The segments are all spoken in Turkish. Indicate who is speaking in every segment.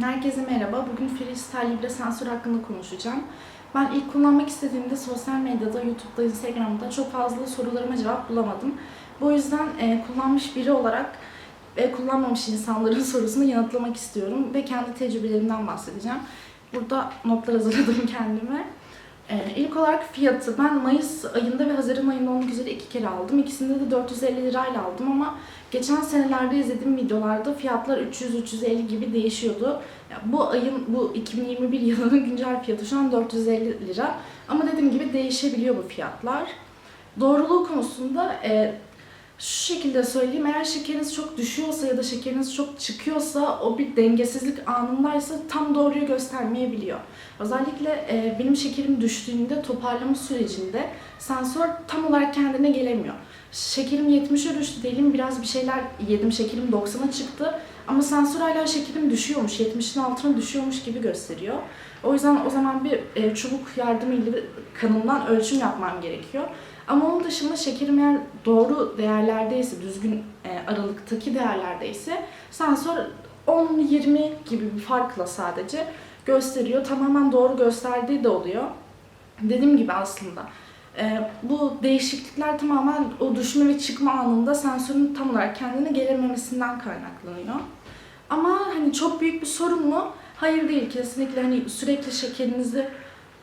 Speaker 1: Herkese merhaba. Bugün Freestyle Libre sensör hakkında konuşacağım. Ben ilk kullanmak istediğimde sosyal medyada, YouTube'da, Instagram'da çok fazla sorularıma cevap bulamadım. Bu yüzden e, kullanmış biri olarak ve kullanmamış insanların sorusunu yanıtlamak istiyorum ve kendi tecrübelerimden bahsedeceğim. Burada notlar hazırladım kendime. Ee, ilk olarak fiyatı, ben Mayıs ayında ve Haziran ayında olmak üzere iki kere aldım. İkisinde de 450 lirayla aldım ama geçen senelerde izlediğim videolarda fiyatlar 300-350 gibi değişiyordu. Bu ayın, bu 2021 yılının güncel fiyatı şu an 450 lira. Ama dediğim gibi değişebiliyor bu fiyatlar. Doğruluğu konusunda e, şu şekilde söyleyeyim, eğer şekeriniz çok düşüyorsa ya da şekeriniz çok çıkıyorsa o bir dengesizlik anındaysa tam doğruyu göstermeyebiliyor. Özellikle e, benim şekerim düştüğünde toparlama sürecinde sensör tam olarak kendine gelemiyor. Şekerim 70'e düştü diyelim biraz bir şeyler yedim şekerim 90'a çıktı ama sensör hala şekerim düşüyormuş 70'in altına düşüyormuş gibi gösteriyor. O yüzden o zaman bir e, çubuk yardımıyla kanımdan ölçüm yapmam gerekiyor. Ama onun dışında şekerim eğer doğru değerlerdeyse, düzgün e, aralıktaki değerlerdeyse sensör 10-20 gibi bir farkla sadece gösteriyor. Tamamen doğru gösterdiği de oluyor. Dediğim gibi aslında e, bu değişiklikler tamamen o düşme ve çıkma anında sensörün tam olarak kendine gelememesinden kaynaklanıyor. Ama hani çok büyük bir sorun mu? Hayır değil kesinlikle hani sürekli şekerinizi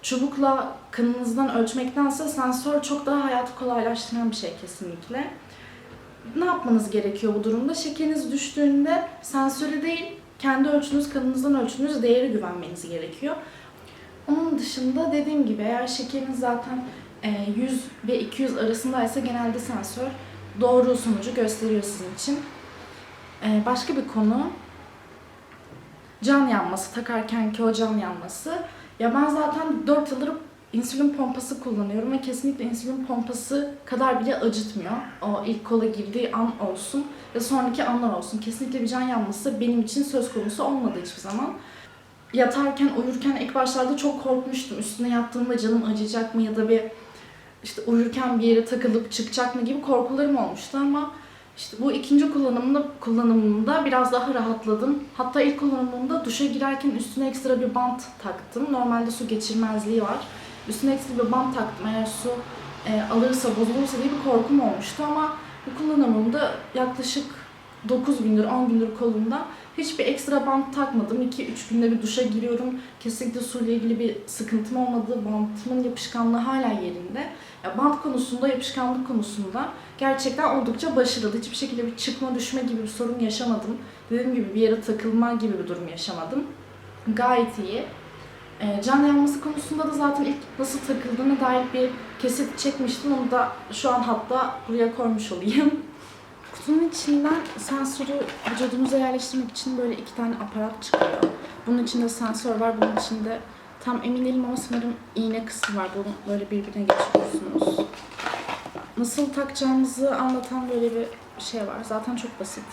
Speaker 1: çubukla kanınızdan ölçmektense sensör çok daha hayatı kolaylaştıran bir şey kesinlikle. Ne yapmanız gerekiyor bu durumda? Şekeriniz düştüğünde sensöre değil, kendi ölçünüz, kanınızdan ölçtüğünüz değere güvenmeniz gerekiyor. Onun dışında dediğim gibi eğer şekeriniz zaten e, 100 ve 200 arasındaysa genelde sensör doğru sonucu gösteriyor sizin için. E, Başka bir konu can yanması, takarken ki o can yanması. Ya ben zaten 4 yıldır insülin pompası kullanıyorum ve kesinlikle insülin pompası kadar bile acıtmıyor. O ilk kola girdiği an olsun ve sonraki anlar olsun. Kesinlikle bir can yanması benim için söz konusu olmadı hiçbir zaman. Yatarken, uyurken ilk başlarda çok korkmuştum. Üstüne yattığımda canım acıyacak mı ya da bir işte uyurken bir yere takılıp çıkacak mı gibi korkularım olmuştu ama işte bu ikinci kullanımında kullanımında biraz daha rahatladım. Hatta ilk kullanımında duşa girerken üstüne ekstra bir bant taktım. Normalde su geçirmezliği var. Üstüne ekstra bir bant taktım. Eğer su e, alırsa, bozulursa diye bir korkum olmuştu ama bu kullanımımda yaklaşık 9 gündür, 10 gündür kolumda hiçbir ekstra bant takmadım. 2-3 günde bir duşa giriyorum. Kesinlikle suyla ilgili bir sıkıntım olmadı. Bantımın yapışkanlığı hala yerinde. Ya bant konusunda, yapışkanlık konusunda gerçekten oldukça başarılı. Hiçbir şekilde bir çıkma, düşme gibi bir sorun yaşamadım. Dediğim gibi bir yere takılma gibi bir durum yaşamadım. Gayet iyi. E, can yanması konusunda da zaten ilk nasıl takıldığına dair bir kesit çekmiştim. Onu da şu an hatta buraya koymuş olayım. Kutunun içinden sensörü vücudunuza yerleştirmek için böyle iki tane aparat çıkıyor. Bunun içinde sensör var, bunun içinde tam emin değilim ama sanırım iğne kısmı var. Bunu böyle birbirine geçiriyorsunuz. Nasıl takacağınızı anlatan böyle bir şey var. Zaten çok basit.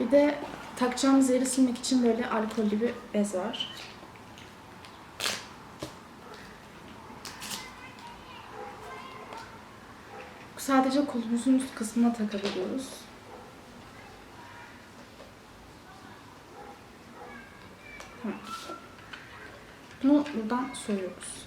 Speaker 1: Bir de takacağımız yeri silmek için böyle alkollü bir bez var. Sadece kolumuzun üst kısmına takabiliyoruz. Tamam. Bunu buradan soyuyoruz.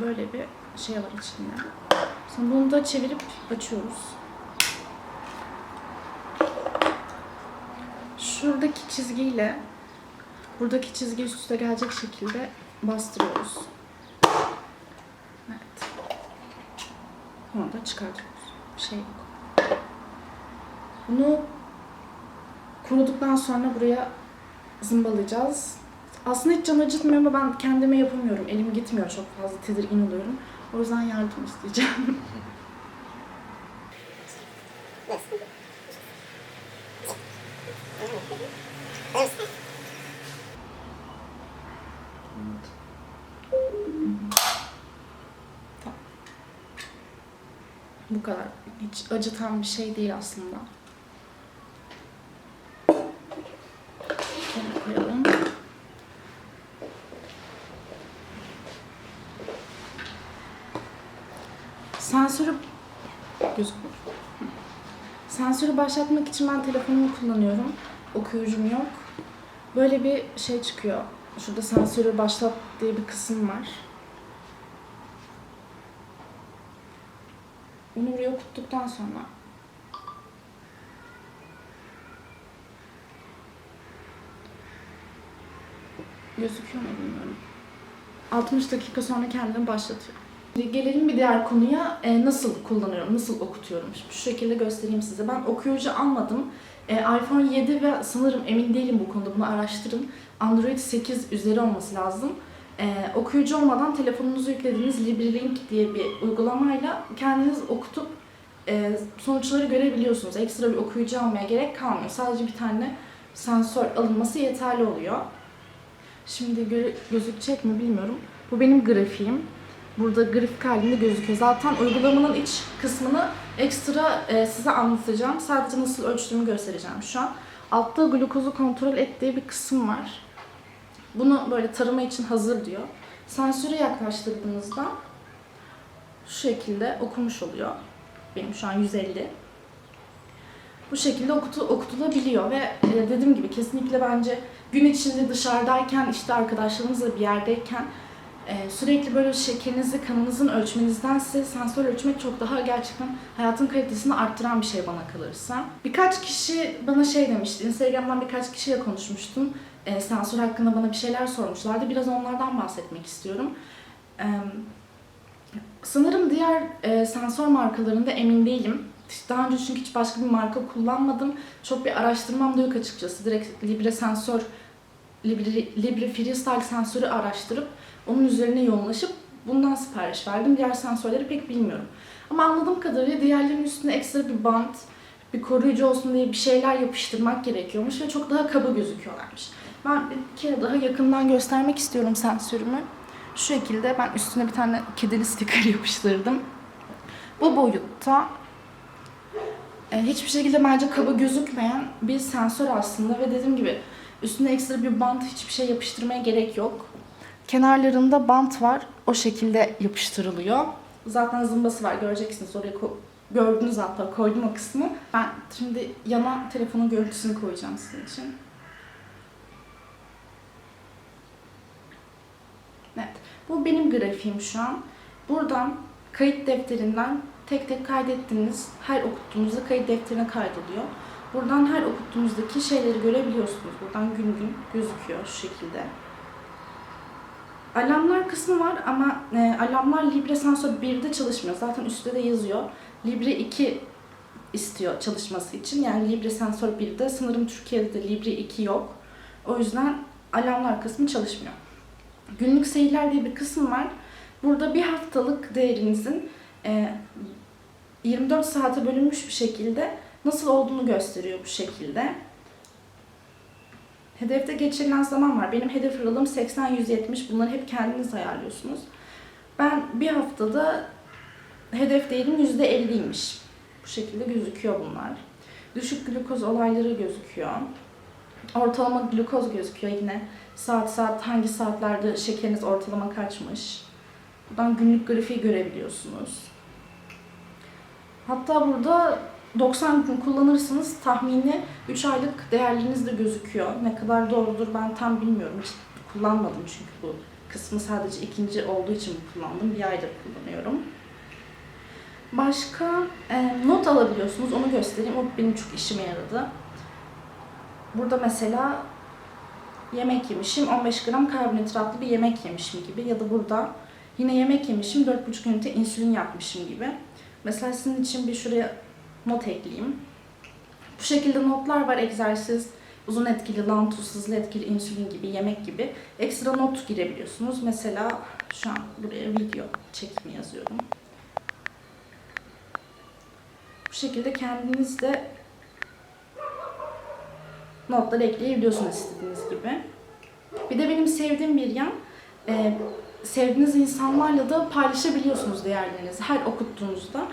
Speaker 1: Böyle bir şey var içinde. Sonra bunu da çevirip açıyoruz. Şuradaki çizgiyle buradaki çizgi üst üste gelecek şekilde bastırıyoruz. Evet. Bunu da çıkartıyoruz. Bir şey yok. Bunu kuruduktan sonra buraya zımbalayacağız. Aslında hiç can acıtmıyor ama ben kendime yapamıyorum. Elim gitmiyor çok fazla tedirgin oluyorum. O yüzden yardım isteyeceğim. Bu kadar. Hiç acıtan bir şey değil aslında. Şöyle koyalım. Sensörü Gözükmüyor. Sensörü başlatmak için ben telefonumu kullanıyorum. Okuyucum yok. Böyle bir şey çıkıyor. Şurada sensörü başlat diye bir kısım var. Bunu okuttuktan sonra gözüküyor mu bilmiyorum. 60 dakika sonra kendini başlatıyor. Şimdi Gelelim bir diğer konuya e, nasıl kullanıyorum, nasıl okutuyorum. Şu şekilde göstereyim size. Ben okuyucu almadım. E, iPhone 7 ve sanırım emin değilim bu konuda bunu araştırın. Android 8 üzeri olması lazım. E, okuyucu olmadan telefonunuza yüklediğiniz LibriLink diye bir uygulamayla kendiniz okutup e, sonuçları görebiliyorsunuz. Ekstra bir okuyucu almaya gerek kalmıyor. Sadece bir tane sensör alınması yeterli oluyor. Şimdi gö- gözükecek mi bilmiyorum. Bu benim grafiğim. Burada grafik halinde gözüküyor. Zaten uygulamanın iç kısmını ekstra e, size anlatacağım. Sadece nasıl ölçtüğümü göstereceğim şu an. Altta glukozu kontrol et diye bir kısım var. Bunu böyle tarama için hazır diyor. Sensöre yaklaştırdığınızda şu şekilde okumuş oluyor. Benim şu an 150. Bu şekilde okutu, okutulabiliyor ve e, dediğim gibi kesinlikle bence gün içinde dışarıdayken işte arkadaşlarınızla bir yerdeyken e, sürekli böyle şekerinizi, kanınızın ölçmenizdense sensör ölçmek çok daha gerçekten hayatın kalitesini arttıran bir şey bana kalırsa. Birkaç kişi bana şey demişti, Instagram'dan birkaç kişiyle konuşmuştum. E, sensör hakkında bana bir şeyler sormuşlardı. Biraz onlardan bahsetmek istiyorum. E, sanırım diğer e, sensör markalarında emin değilim. Daha önce çünkü hiç başka bir marka kullanmadım. Çok bir araştırmam da yok açıkçası. Direkt Libre sensör, Libre, Libre Freestyle sensörü araştırıp onun üzerine yoğunlaşıp bundan sipariş verdim. Diğer sensörleri pek bilmiyorum. Ama anladığım kadarıyla diğerlerinin üstüne ekstra bir bant, bir koruyucu olsun diye bir şeyler yapıştırmak gerekiyormuş ve çok daha kaba gözüküyorlarmış. Ben bir kere daha yakından göstermek istiyorum sensörümü. Şu şekilde ben üstüne bir tane kedili sticker yapıştırdım. Bu boyutta e, hiçbir şekilde bence kaba gözükmeyen bir sensör aslında ve dediğim gibi üstüne ekstra bir bant hiçbir şey yapıştırmaya gerek yok. Kenarlarında bant var. O şekilde yapıştırılıyor. Zaten zımbası var göreceksiniz. Oraya gördünüz hatta koydum o kısmı. Ben şimdi yana telefonun görüntüsünü koyacağım sizin için. Evet. Bu benim grafiğim şu an. Buradan kayıt defterinden tek tek kaydettiğiniz her okuttuğunuzda kayıt defterine kaydoluyor. Buradan her okuttuğunuzdaki şeyleri görebiliyorsunuz. Buradan gün gün gözüküyor şu şekilde. Alarmlar kısmı var ama e, alarmlar Libre Sensor 1'de çalışmıyor. Zaten üstte de yazıyor. Libre 2 istiyor çalışması için. Yani Libre Sensor 1'de sanırım Türkiye'de de Libre 2 yok. O yüzden alarmlar kısmı çalışmıyor. Günlük seyirler diye bir kısım var. Burada bir haftalık değerinizin e, 24 saate bölünmüş bir şekilde nasıl olduğunu gösteriyor bu şekilde. Hedefte geçirilen zaman var. Benim hedef aralığım 80-170. Bunları hep kendiniz ayarlıyorsunuz. Ben bir haftada hedef değerim %50'ymiş. Bu şekilde gözüküyor bunlar. Düşük glukoz olayları gözüküyor. Ortalama glukoz gözüküyor yine. Saat saat hangi saatlerde şekeriniz ortalama kaçmış. Buradan günlük grafiği görebiliyorsunuz. Hatta burada 90 gün kullanırsanız tahmini 3 aylık değerleriniz de gözüküyor. Ne kadar doğrudur ben tam bilmiyorum. Hiç kullanmadım çünkü bu kısmı sadece ikinci olduğu için kullandım. Bir aydır kullanıyorum. Başka e, not alabiliyorsunuz. Onu göstereyim. O benim çok işime yaradı. Burada mesela yemek yemişim. 15 gram karbonhidratlı bir yemek yemişim gibi. Ya da burada yine yemek yemişim. 4,5 ünite insülin yapmışım gibi. Mesela sizin için bir şuraya not ekleyeyim. Bu şekilde notlar var. Egzersiz, uzun etkili, lantuz, hızlı etkili, insülin gibi, yemek gibi. Ekstra not girebiliyorsunuz. Mesela şu an buraya video çekimi yazıyorum. Bu şekilde kendiniz de notlar ekleyebiliyorsunuz istediğiniz gibi. Bir de benim sevdiğim bir yan, e, sevdiğiniz insanlarla da paylaşabiliyorsunuz değerlerinizi her okuttuğunuzda.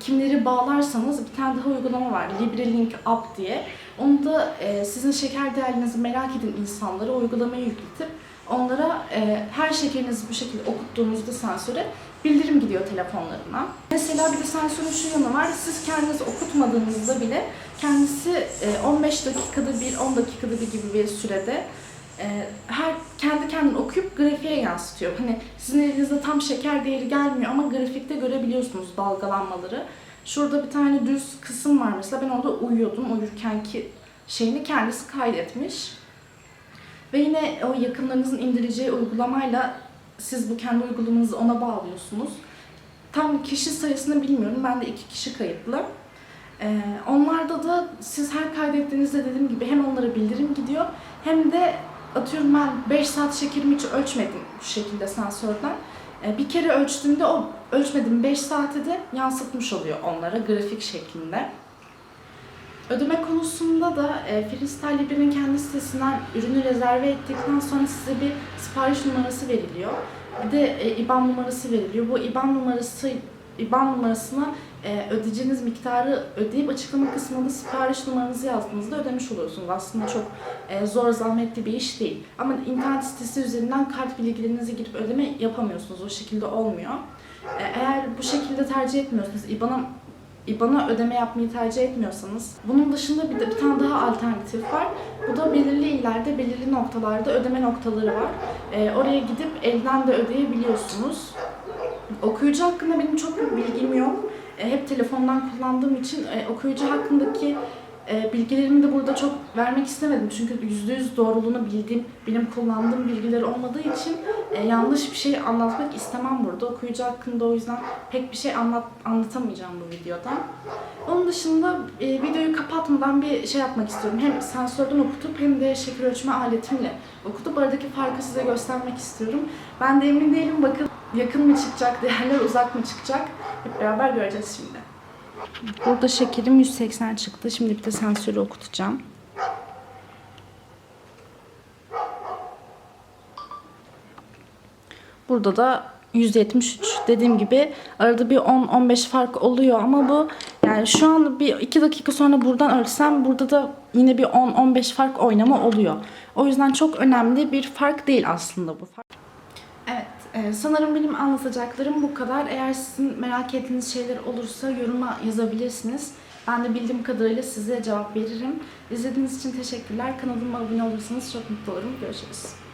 Speaker 1: Kimleri bağlarsanız bir tane daha uygulama var, LibreLink App diye. Onu da e, sizin şeker değerlerinizi merak eden insanlara uygulamayı yükletip e, her şekerinizi bu şekilde okuttuğunuzda sensöre bildirim gidiyor telefonlarına. Mesela bir de sensörün şu yanı var. Siz kendiniz okutmadığınızda bile kendisi e, 15 dakikada bir, 10 dakikada bir gibi bir sürede e, her kendi kendine okuyup grafiğe yansıtıyor. Hani sizin elinizde tam şeker değeri gelmiyor ama grafikte görebiliyorsunuz dalgalanmaları. Şurada bir tane düz kısım var mesela ben orada uyuyordum. Uyurkenki şeyini kendisi kaydetmiş. Ve yine o yakınlarınızın indireceği uygulamayla siz bu kendi uygulamanızı ona bağlıyorsunuz. Tam kişi sayısını bilmiyorum. Ben de iki kişi kayıtlı. Ee, onlarda da siz her kaydettiğinizde dediğim gibi hem onlara bildirim gidiyor hem de atıyorum ben 5 saat şekerimi hiç ölçmedim bu şekilde sensörden. Ee, bir kere ölçtüğümde o ölçmediğim 5 saate de yansıtmış oluyor onlara grafik şeklinde. Ödeme konusunda da e, Freestyle Libre'nin kendi sitesinden ürünü rezerve ettikten sonra size bir sipariş numarası veriliyor. Bir de e, IBAN numarası veriliyor. Bu IBAN numarası IBAN numarasına e, ödeyeceğiniz miktarı ödeyip açıklama kısmında sipariş numaranızı yazdığınızda ödemiş oluyorsunuz. Aslında çok e, zor zahmetli bir iş değil. Ama internet sitesi üzerinden kart bilgilerinizi girip ödeme yapamıyorsunuz. O şekilde olmuyor. E, eğer bu şekilde tercih etmiyorsanız IBAN'a IBAN'a ödeme yapmayı tercih etmiyorsanız bunun dışında bir de bir tane daha alternatif var. Bu da belirli illerde, belirli noktalarda ödeme noktaları var. Ee, oraya gidip elden de ödeyebiliyorsunuz. Okuyucu hakkında benim çok bir bilgim yok. Ee, hep telefondan kullandığım için e, okuyucu hakkındaki e, bilgilerimi de burada çok vermek istemedim. Çünkü %100 doğruluğunu bildiğim, benim kullandığım bilgiler olmadığı için e, yanlış bir şey anlatmak istemem burada. Okuyucu hakkında o yüzden pek bir şey anlat, anlatamayacağım bu videoda. Onun dışında e, videoyu kapatmadan bir şey yapmak istiyorum. Hem sensörden okutup hem de şeker ölçme aletimle okutup aradaki farkı size göstermek istiyorum. Ben de emin değilim. Bakın yakın mı çıkacak, değerler uzak mı çıkacak? Hep beraber göreceğiz şimdi. Burada şekerim 180 çıktı. Şimdi bir de sensörü okutacağım. Burada da 173. Dediğim gibi arada bir 10-15 fark oluyor ama bu yani şu an bir 2 dakika sonra buradan ölçsem burada da yine bir 10-15 fark oynama oluyor. O yüzden çok önemli bir fark değil aslında bu fark. Evet, e, sanırım benim anlatacaklarım bu kadar. Eğer sizin merak ettiğiniz şeyler olursa yoruma yazabilirsiniz. Ben de bildiğim kadarıyla size cevap veririm. İzlediğiniz için teşekkürler. Kanalıma abone olursanız çok mutlu olurum. Görüşürüz.